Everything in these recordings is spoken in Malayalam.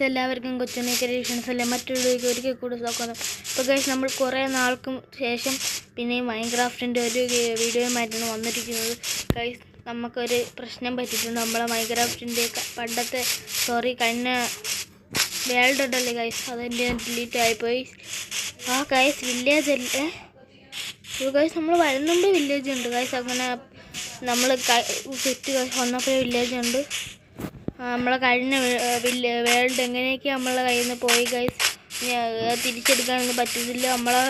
ഗൈസ് എല്ലാവർക്കും കൊച്ചുണ്ണി അല്ലേ മറ്റൊരു ഒരിക്കൽ കൂടി നോക്കുന്നു. ഇപ്പോൾ ഗൈസ് നമ്മൾ കുറേ നാൾക്കും ശേഷം പിന്നെ മൈൻക്രാഫ്റ്റിന്റെ ഒരു വീഡിയോയുമായിട്ടാണ് വന്നിരിക്കുന്നത്. ഗൈസ് നമുക്കൊരു പ്രശ്നം പറ്റിയിട്ടുണ്ട്. നമ്മളെ മൈൻക്രാഫ്റ്റിന്റെ പണ്ടത്തെ സോറി കഴിഞ്ഞ വേൾഡ് ഉണ്ടല്ലേ ഗൈസ് അതെന്റെ ഡിലീറ്റ് ആയിപ്പോയി. ആ ഗൈസ് വില്ലേജ് അല്ലേ? ഗൈസ് നമ്മൾ വരുന്നുണ്ട് വില്ലേജ് ഉണ്ട്. ഗൈസ് അങ്ങനെ നമ്മൾ സെറ്റ് വന്നപ്പോൾ വില്ലേജ് ഉണ്ട്. നമ്മളെ കഴിഞ്ഞ വേൾഡ് എങ്ങനെയൊക്കെ നമ്മളെ കയ്യിൽ നിന്ന് പോയി ഗൈസ് തിരിച്ചെടുക്കാനൊന്നും പറ്റത്തില്ല. നമ്മളെ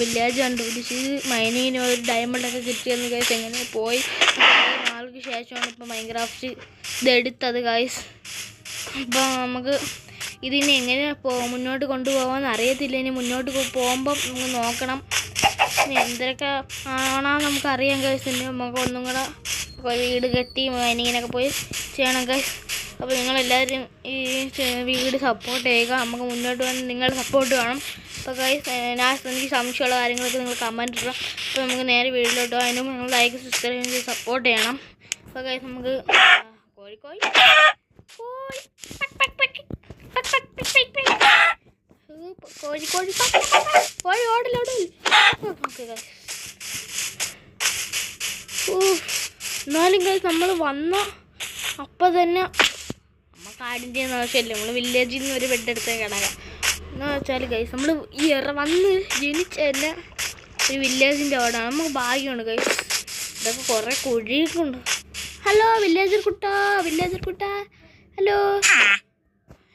വില്ലേജ് കണ്ടുപിടിച്ച് മൈനിങ്ങിന് ഒരു ഡയമണ്ടൊക്കെ കിട്ടിയെന്ന് ഗൈസ് എങ്ങനെ പോയി. നാളുക്ക് ശേഷമാണ് ഇപ്പോൾ മൈൻക്രാഫ്റ്റ് ഇതെടുത്തത് ഗൈസ് അപ്പോൾ നമുക്ക് ഇതിനെ എങ്ങനെ മുന്നോട്ട് കൊണ്ടുപോകാമെന്ന് അറിയത്തില്ല. ഇനി മുന്നോട്ട് പോകുമ്പം നമുക്ക് നോക്കണം. എന്തൊക്കെ ആണോ നമുക്കറിയാം ഇനി നമുക്ക് ഒന്നും കൂടെ വീട് കെട്ടി മൈനിങ്ങിനൊക്കെ പോയി ചെയ്യണം ഗൈസ് അപ്പോൾ നിങ്ങളെല്ലാവരും ഈ വീട് സപ്പോർട്ട് ചെയ്യുക. നമുക്ക് മുന്നോട്ട് വന്ന് നിങ്ങളുടെ സപ്പോർട്ട് വേണം. അപ്പോൾ ഗൈസ് ഞാൻ എനിക്ക് സംശയമുള്ള കാര്യങ്ങളൊക്കെ നിങ്ങൾ കമന്റ് ഇടുക. അപ്പോൾ നമുക്ക് നേരെ വീട്ടിലോട്ട് അതിനും നിങ്ങൾ ലൈക്ക് സബ്സ്ക്രൈബ് ചെയ്ത് സപ്പോർട്ട് ചെയ്യണം. അപ്പോൾ ഗൈസ് നമുക്ക് കോഴിക്കോയി കോഴി കോഴി. കോഴി ഓടില്ല ഓക്കെ ഗൈസ്. എന്നാലും ഗൈസ് നമ്മൾ വന്ന അപ്പം തന്നെ നമ്മൾ കാടിന്റെ ആവശ്യമില്ല. നമ്മൾ വില്ലേജിൽ നിന്ന് ഒരു ബെഡ് എടുത്ത് കിടക്കാം. എന്ന് വെച്ചാൽ ഗൈസ് നമ്മൾ ഈ ഇറ വന്ന് ജനിച്ച തന്നെ ഒരു വില്ലേജിന്റെ അവിടെ നമുക്ക് ഭാഗ്യമാണ് ഗൈസ് ഇതൊക്കെ കുറേ കുഴിയൊക്കെ ഉണ്ട്. ഹലോ വില്ലേജർ കുട്ടാ വില്ലേജർ കുട്ടാ. ഹലോ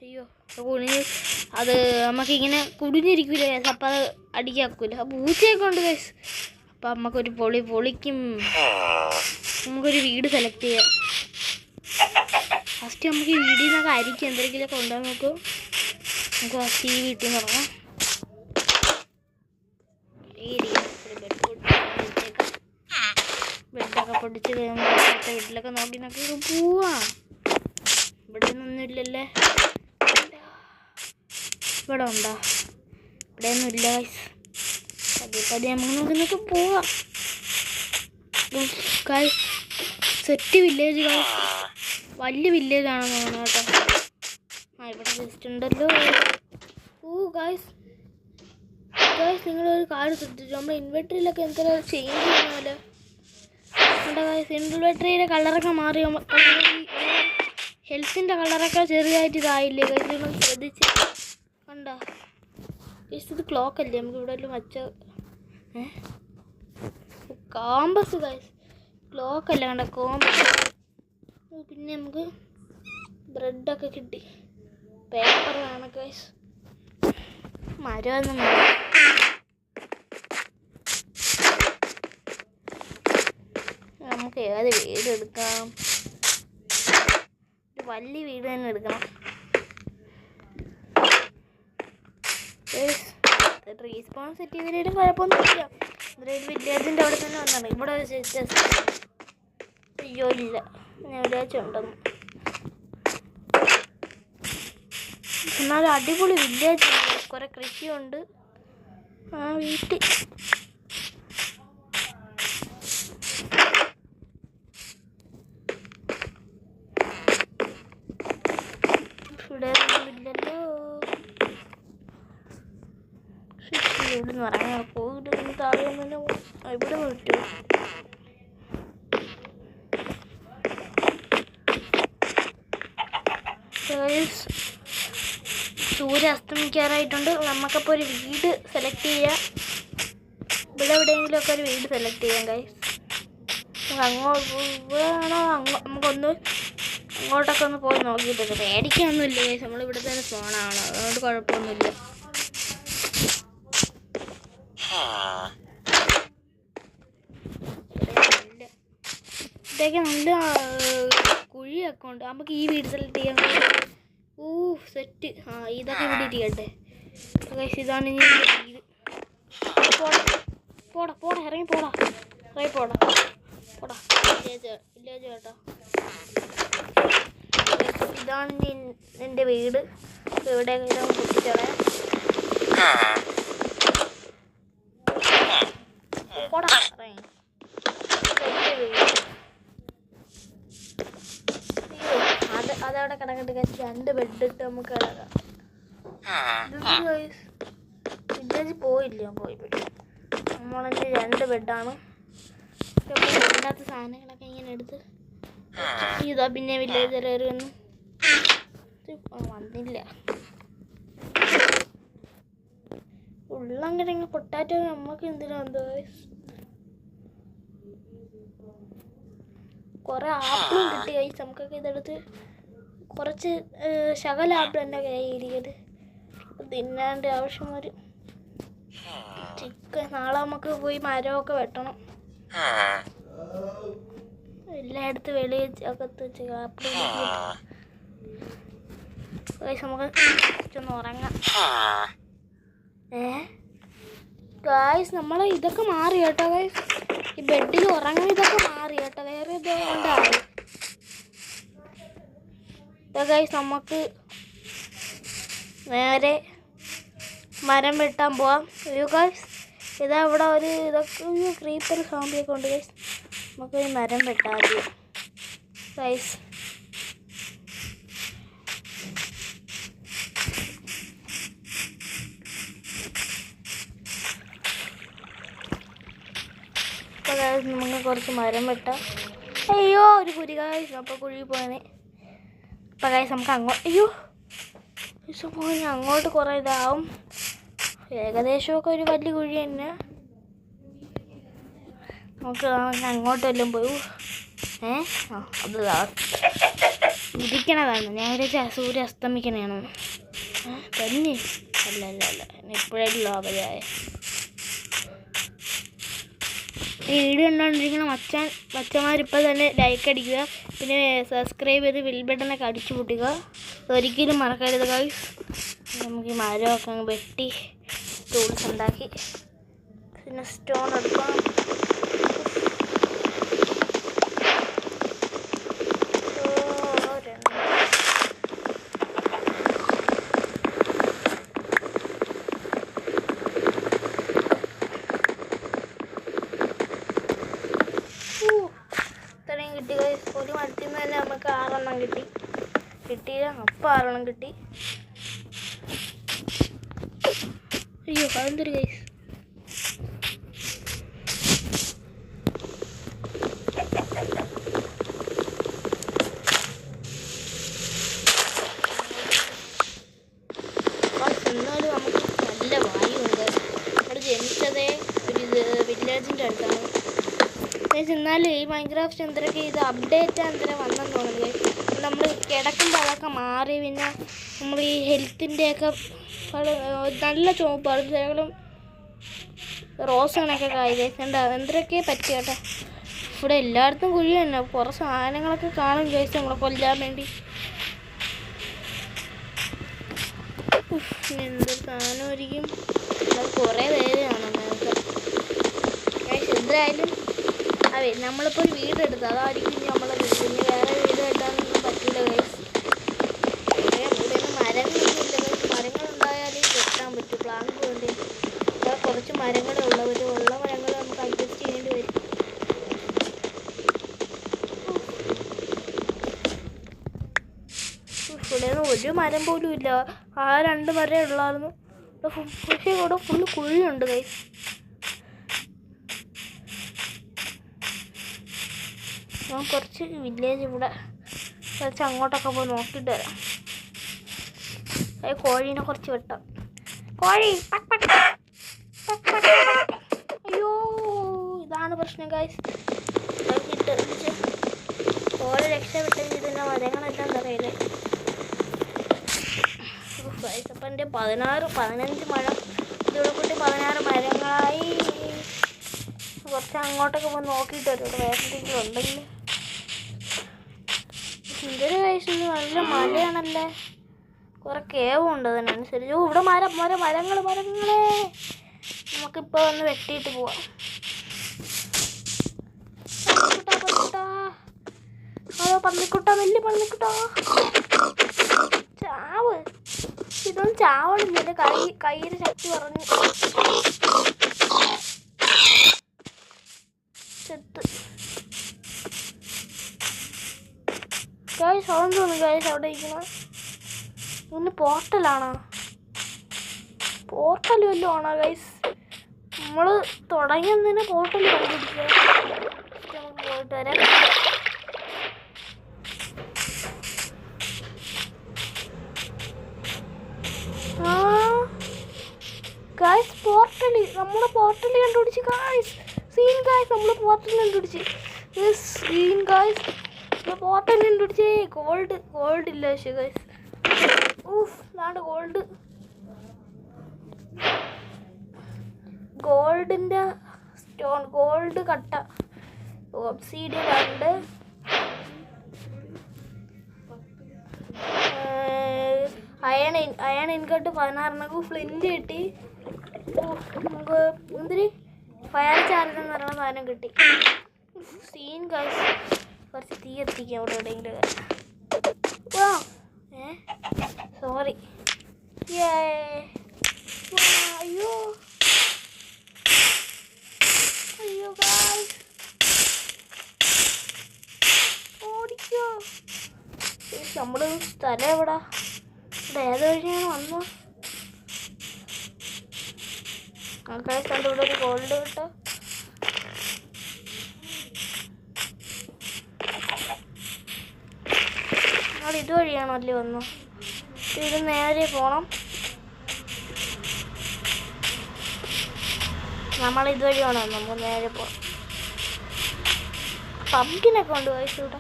അയ്യോ അത് കുനിഞ്ഞ് അത് നമുക്കിങ്ങനെ കുടിഞ്ഞിരിക്കില്ല കേസ് അപ്പം അത് അടിക്കാക്കൂല അപ്പം പൂച്ചയൊക്കെ ഉണ്ട് കേസ് അപ്പം നമുക്കൊരു പൊളി പൊളിക്കും. നമുക്കൊരു വീട് സെലക്ട് ചെയ്യാം. ഫസ്റ്റ് നമുക്ക് ഈ വീടിൽ നിന്നൊക്കെ അരിക്കും എന്തെങ്കിലുമൊക്കെ കൊണ്ടുപോകാൻ നോക്കൂ. നമുക്ക് ഫസ്റ്റ് ഈ വീട്ടിൽ നിന്ന് തുടങ്ങാം. ബെഡൊക്കെ പൊടിച്ച് അടുത്ത വീട്ടിലൊക്കെ നോക്കി നോക്കി പോവാം. ഇവിടെ ഒന്നുമില്ലല്ലേ ഇവിടെ ഉണ്ടോ? ഇവിടെ ഒന്നും ഇല്ല guys. പതിയെ പതിയെ നമുക്ക് പോവാം. സെറ്റ് വില്ലേജ് വലിയ വില്ലേജ് ആണെന്ന് തോന്നുന്നു കേട്ടോ. ആ ഇവിടെ ജസ്റ്റ് ഉണ്ടല്ലോ. ഓ ഗായ്സ് ഗായ്സ് നിങ്ങളൊരു കാര്യം ശ്രദ്ധിച്ചു? നമ്മുടെ ഇൻവെർട്ടറിയിലൊക്കെ എന്തെങ്കിലും ചേഞ്ച് ചെയ്യുന്നല്ലോ നമ്മുടെ ഗായ്സ് ഇൻവെർട്ടറിയുടെ കളറൊക്കെ മാറി ഹെൽത്തിന്റെ കളറൊക്കെ ചെറുതായിട്ട് ഇതായില്ലേ? ഗൈസ് നിങ്ങൾ ശ്രദ്ധിച്ച്. കണ്ടോ? ഗൈസ് ഇത് ക്ലോക്ക് അല്ലേ? നമുക്ക് ഇവിടെ വച്ച ഏ? കാമ്പസ് ഗൈസ് ക്ലോക്ക് അല്ല കണ്ട? കോമ്പസ്. പിന്നെ നമുക്ക് ബ്രെഡൊക്കെ കിട്ടി. പേപ്പർ വേണം ഗൈസ് മരമൊന്നും നമുക്ക് ഏത് വീട് എടുക്കാം? ഒരു വലിയ വീട് തന്നെ എടുക്കണം. റീസ്പോൺ സെറ്റ് ചെയ്തിട്ടും കുഴപ്പമൊന്നുമില്ല ഇവിടെ വില്ലേജിന്റെ അവിടെ തന്നെ വന്നാണ് ഇവിടെ ജസ്റ്റ് അയ്യോ ഇല്ല. ഞാൻ വിചാരിച്ചുണ്ടെന്ന് എന്നാലും അടിപൊളി വില്ലേജ് കുറെ കൃഷിയുണ്ട്. ആ വീട്ടിൽ. ഇവിടെ ഒന്നുമില്ലല്ലോ ഇവിടെ നിന്ന് ഇറങ്ങാൻ പോകും താഴെ ഇവിടെ പറ്റുമോ Guys, സൂര്യ അസ്തമിക്കാറായിട്ടുണ്ട്. നമുക്കപ്പോൾ ഒരു വീട് സെലക്ട് ചെയ്യാം. ഇവിടെ എവിടെയെങ്കിലുമൊക്കെ ഒരു വീട് സെലക്ട് ചെയ്യാം ഗൈസ് അങ്ങോട്ട് നമുക്കൊന്ന് അങ്ങോട്ടൊക്കെ ഒന്ന് പോയി നോക്കിയിട്ടുണ്ട് പേടിക്കാനൊന്നുമില്ല ഗൈസ് നമ്മൾ ഇവിടെ തന്നെ ഫോണാണ് അതുകൊണ്ട് കുഴപ്പമൊന്നുമില്ല. ഇവിടെയൊക്കെ നല്ല കുഴിയൊക്കെ ഉണ്ട്. നമുക്ക് ഈ വീട് സെലക്ട് ചെയ്യാൻ ഊ സെറ്റ് ആ ഇതൊക്കെ ഇവിടെ ഇരിക്കട്ടെ. ഗൈസ് ഇതാണ് ഇനി പോടാ പോടാ പോടാ ഇറങ്ങി പോടാ. ഇറങ്ങി പോടാ. പോടാ കേട്ടോ. Guys, ഇതാണ് എന്റെ വീട്. ഇവിടെ പൊട്ടിച്ചളയാം പോടാ ഇറങ്ങി കിടക്കട്ടെ guys. രണ്ട് ബെഡ് ഇട്ട് നമുക്ക് കിടക്കാം വില്ലേജ് പോയില്ല പോയി നമ്മളതിന്റെ രണ്ട് ബെഡാണ് ഇല്ലാത്ത സാധനങ്ങളൊക്കെ ഇങ്ങനെ എടുത്ത് ഇതാ പിന്നെ വില്ലേജ് കയറി വന്നു. ഇത് വന്നില്ല. ഉള്ളങ്ങനെ പൊട്ടാറ്റോ നമുക്ക് എന്തിനാ എന്തോ കുറെ ആപ്പിളും കിട്ടി കഴിച്ച് നമുക്കൊക്കെ ഇതെടുത്ത് കുറച്ച് ഏഹ്, ശകല ആപ്പിൾ എന്റെ കയ്യിലിരിക്കത് തിന്നാണ്ട് ആവശ്യം വരും. ചിക്കൻ നാളെ നമുക്ക് പോയി മരമൊക്കെ വെട്ടണം. എല്ലായിടത്തും വെളിയിൽ അകത്ത് ആപ്പിൾ ഗായ്സ് നമ്മൾ ഇതൊക്കെ മാറി കേട്ടോ ഗായ്സ്. ഈ ബെഡിൽ ഉറങ്ങാൻ ഇതൊക്കെ മാറി കേട്ടോ. വേറെ ഇതോ ഗായ്സ് നമുക്ക് നേരെ മരം വെട്ടാൻ പോവാം. അയ്യോ ഗൈസ് ഇതാ ഇവിടെ ഒരു ഇതൊക്കെ ഒരു ക്രീപ്പർ സോമ്പിയൊക്കെ ഉണ്ട് ഗൈസ് നമുക്ക് ഒരു മരം വെട്ടാം ആദ്യം. ഗൈസ് നമുക്ക് കുറച്ച് മരം വെട്ടാം. അയ്യോ ഒരു കുരി ഗൈസ് അപ്പോൾ കുഴി പോകാനെ അപ്പോൾ ഗായ്സ് നമുക്ക് അങ്ങോട്ട് അയ്യോ പോയി അങ്ങോട്ട് കുറേ ഇതാവും. ഏകദേശമൊക്കെ ഒരു വലിയ കുഴി തന്നെ. നമുക്ക് അങ്ങോട്ട് വല്ലതും പോയി. ഏ? ആ അത്. ഇരിക്കണതാണ്. ഞാൻ വിചാരിച്ച സൂര്യ അസ്തമിക്കണേണ് തന്നെ. അല്ല അല്ല അല്ല. ഇപ്പോഴല്ലോ അവരായ വീഡിയോ കണ്ടുകൊണ്ടിരിക്കുന്ന മച്ചാൻ മച്ചന്മാരിപ്പോൾ തന്നെ ലൈക്ക് അടിക്കുക. പിന്നെ സബ്സ്ക്രൈബ് ചെയ്ത് ബിൽ ബട്ടണൊക്കെ അടിച്ചു പൊട്ടുക. ഒരിക്കലും മറക്കരുത് ഗൈസ് നമുക്ക് ഈ മരമൊക്കെ വെട്ടി ടൂൾസ് ഉണ്ടാക്കി. പിന്നെ സ്റ്റോൺ എടുക്കണം ഓ, രണ്ട്. ഊ, ഇത്രയും കിട്ടി guys. ഒരു മരത്തിൽ നിന്ന് തന്നെ നമുക്ക് ആറെണ്ണം കിട്ടി കിട്ടിയില്ല അപ്പം ആറെണ്ണം കിട്ടി. അയ്യോ അതെന്തൊരു കൈസ് എന്നാലും നമുക്ക് നല്ല ഒരു അടുത്താണ്. എന്നാലും ഈ മൈൻക്രാഫ്റ്റ് എന്തൊക്കെ ഇത് അപ്ഡേറ്റ് എന്തൊക്കെ വന്നെന്ന് തോന്നുന്നത് നമ്മൾ കിടക്കുമ്പോൾ അതൊക്കെ മാറി പിന്നെ നമ്മൾ ഈ ഹെൽത്തിന്റെയൊക്കെ നല്ല ചോപ്പ് അതും റോസ് കണക്കൊക്കെ കായി എന്താ എന്തൊക്കെ പറ്റി കേട്ടോ ഇവിടെ എല്ലായിടത്തും കുഴി തന്നെ. കുറേ സാധനങ്ങളൊക്കെ കാണും ഗൈസ് നമ്മളെ കൊല്ലാൻ വേണ്ടി. എന്തൊരു സാധനമായിരിക്കും കുറേ പേര് കാണാം എന്തായാലും അതെ നമ്മളിപ്പോൾ ഒരു വീടെടുത്ത്. അതായിരിക്കും നമ്മളെ വീട് ഇനി വേറെ വീട് കെട്ടാനൊന്നും പറ്റില്ല ഗൈസ് ഇവിടെ മരങ്ങൾ ഉണ്ടായാലേ കെട്ടാൻ പറ്റൂ പ്ലാങ്ക് വേണ്ടി ഇവിടെ കുറച്ച് മരങ്ങളേ ഉള്ളൂ ഒരു ഉള്ള മരങ്ങൾ നമുക്ക് അഡ്ജസ്റ്റ് ചെയ്യേണ്ടി വരും ഇവിടെ ഒരു മരം പോലും ഇല്ല ആ രണ്ട് മരേ ഉള്ളായിരുന്നു പക്ഷേ ഇവിടെ ഫുള്ള് കുഴിയുണ്ട് ഗൈസ് കുറച്ച് വില്ലേജ് ഇവിടെ കുറച്ച് അങ്ങോട്ടൊക്കെ പോയി നോക്കിയിട്ട് വരാം. കോഴീനെ കുറച്ച് വെട്ടാം. കോഴി. അയ്യോ ഇതാണ് പ്രശ്നം ഗായ്സ് കോഴി രക്ഷപ്പെട്ടെങ്കിൽ ഇതിന്റെ മരങ്ങളെല്ലാം നിറയില്ലേ അപ്പം എന്റെ പതിനാറ് പതിനഞ്ച് മരം. ഇതോടെ കൂട്ടി പതിനാറ് മരങ്ങളായി. കുറച്ച് അങ്ങോട്ടൊക്കെ പോയി നോക്കിയിട്ട് വരും വേറെ എന്തെങ്കിലും ഉണ്ടെങ്കിൽ. എന്തൊരു കഴിച്ചത് നല്ല മലയാണല്ലേ കുറെ കേവും ഉണ്ട് അതിനനുസരിച്ച്. ഓ ഇവിടെ മരം മരം മരങ്ങൾ മരങ്ങളെ. നമുക്കിപ്പോൾ ഒന്ന് വെട്ടിയിട്ട് പോവാം. പന്നിക്കുട്ടാ, പന്നിക്കുട്ടാ. വലിയ പന്നിക്കുട്ടോ. ചാവ്. ഇതൊന്നും ചാവണില്ല. കൈ കയ്യിൽ ശക്തി പറഞ്ഞു. ഗൈസ് അതെന്ന് തോന്നുന്നു ഗൈസ് അവിടെ ഇരിക്കുന്നത് ഇന്ന് പോർട്ടലാണോ പോർട്ടൽ വല്ലതും ആണോ ഗൈസ് നമ്മൾ തുടങ്ങിയതിന് പോർട്ടൽ കണ്ടുപിടിക്കുക പോയിട്ട് വരാം. ഗായ്സ് പോർട്ടൽ നമ്മുടെ പോർട്ടൽ കണ്ടുപിടിച്ച് ഗായ്സ് സീൻ ഗായ്സ് നമ്മൾ പോർട്ടൽ കണ്ടുപിടിച്ച്. സീൻ ഗായ്സ് പോർട്ടൽ കണ്ടുപിടിച്ചേ ഗോൾഡ് ഗോൾഡ് ഇല്ല പക്ഷേ ഗൈസ് ഊഫ് നാട് ഗോൾഡ് ഗോൾഡിന്റെ സ്റ്റോൺ ഗോൾഡ് കട്ട. ഒബ്സീഡിയൻ രണ്ട് അയൺ അയൺ ഇൻകട്ട് പതിനാറിനൊക്കെ ഫ്ലിന്റ് കിട്ടി. നമുക്ക് എന്തിരി ഫയർ ചാർജ് എന്ന് പറയുന്ന സാധനം കിട്ടി. സീൻ കാശ് കുറച്ച് തീ എത്തിക്കാം അവിടെ എവിടെയെങ്കിലും വാ. ഏ? സോറി അയ്യോ. അയ്യോ ഓടിക്കോ. നമ്മുടെ സ്ഥലം എവിടാ? ഇവിടെ ഏത് വഴിയാണ് വന്നത്. ആൾക്കാരെ കണ്ട് ഇവിടെ ഒരു ഗോൾഡ് കിട്ടും നമ്മൾ ഇതുവഴിയാണോ അല്ലേ വന്നു? ഇത് നേരെ പോണം. നമ്മൾ ഇതുവഴിയാണോ വേണം നമുക്ക് നേരെ പോണം. പമ്പിനൊക്കെ ഉണ്ട്? വയസ്സ് ഇവിടെ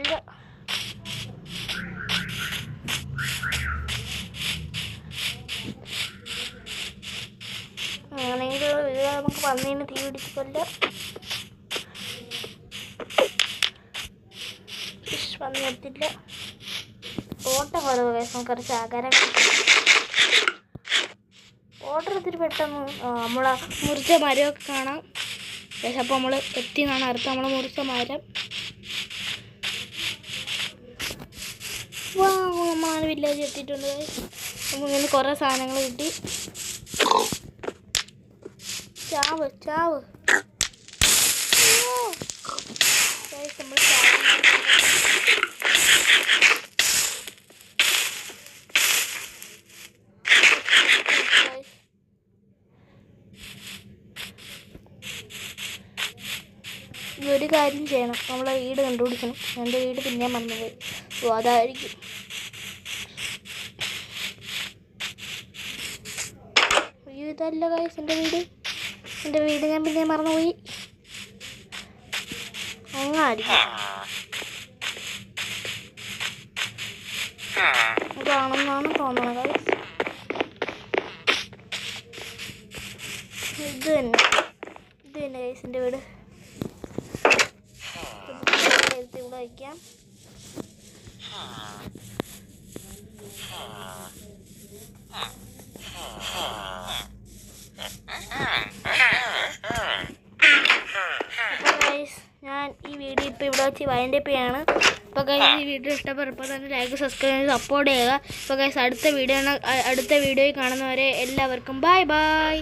ഇല്ല അങ്ങനെയെങ്കിൽ ഇത് നമുക്ക് വന്നതിന് തീ പിടിച്ച് ഫിഷ് വന്നു എടുത്തില്ല. ഓട്ടം കുറവ് കേസ് കുറച്ച് ആകാരം ഓർഡർ ഇതിൽ പെട്ടെന്ന് നമ്മളെ മുറിച്ച മരമൊക്കെ കാണാം. പക്ഷെ അപ്പോൾ നമ്മൾ എത്തി എന്നാണ് അർത്ഥം. നമ്മൾ മുറിച്ച മരം. വാ നമ്മളാണ് വില്ലേജ് എത്തിയിട്ടുണ്ട്. നമുക്ക് ഇങ്ങനെ കുറേ സാധനങ്ങൾ കിട്ടി. ചാവ് ചാവ്. നമ്മൾ ഒരു കാര്യം ചെയ്യണം. നമ്മളെ വീട് കണ്ടുപിടിക്കണം. എന്റെ വീട് പിന്നെ മറന്നുപോയി ഓ അതായിരിക്കും. ഇതല്ല കായ്സ് എന്റെ വീട്. എന്റെ വീട് ഞാൻ പിന്നെ മറന്നുപോയി. അതാണെന്നാണ് ഇതാണെന്നാണ് തോന്നുന്നത് ഇത് തന്നെ. ഇത് തന്നെ കൈസിന്റെ വീട്. ഇവിടെ വയ്ക്കാം. അപ്പോൾ വെച്ച് വൈൻഡപ്പ് ചെയ്യാണ് അപ്പോൾ കഴിഞ്ഞ ഈ വീഡിയോ ഇഷ്ടപ്പെട്ടപ്പോൾ തന്നെ ലൈക്ക് സബ്സ്ക്രൈബ് സപ്പോർട്ട് ചെയ്യുക. അപ്പോൾ ഗൈസ് അടുത്ത വീഡിയോ അടുത്ത വീഡിയോയിൽ കാണുന്നവരെ എല്ലാവർക്കും ബൈ ബൈ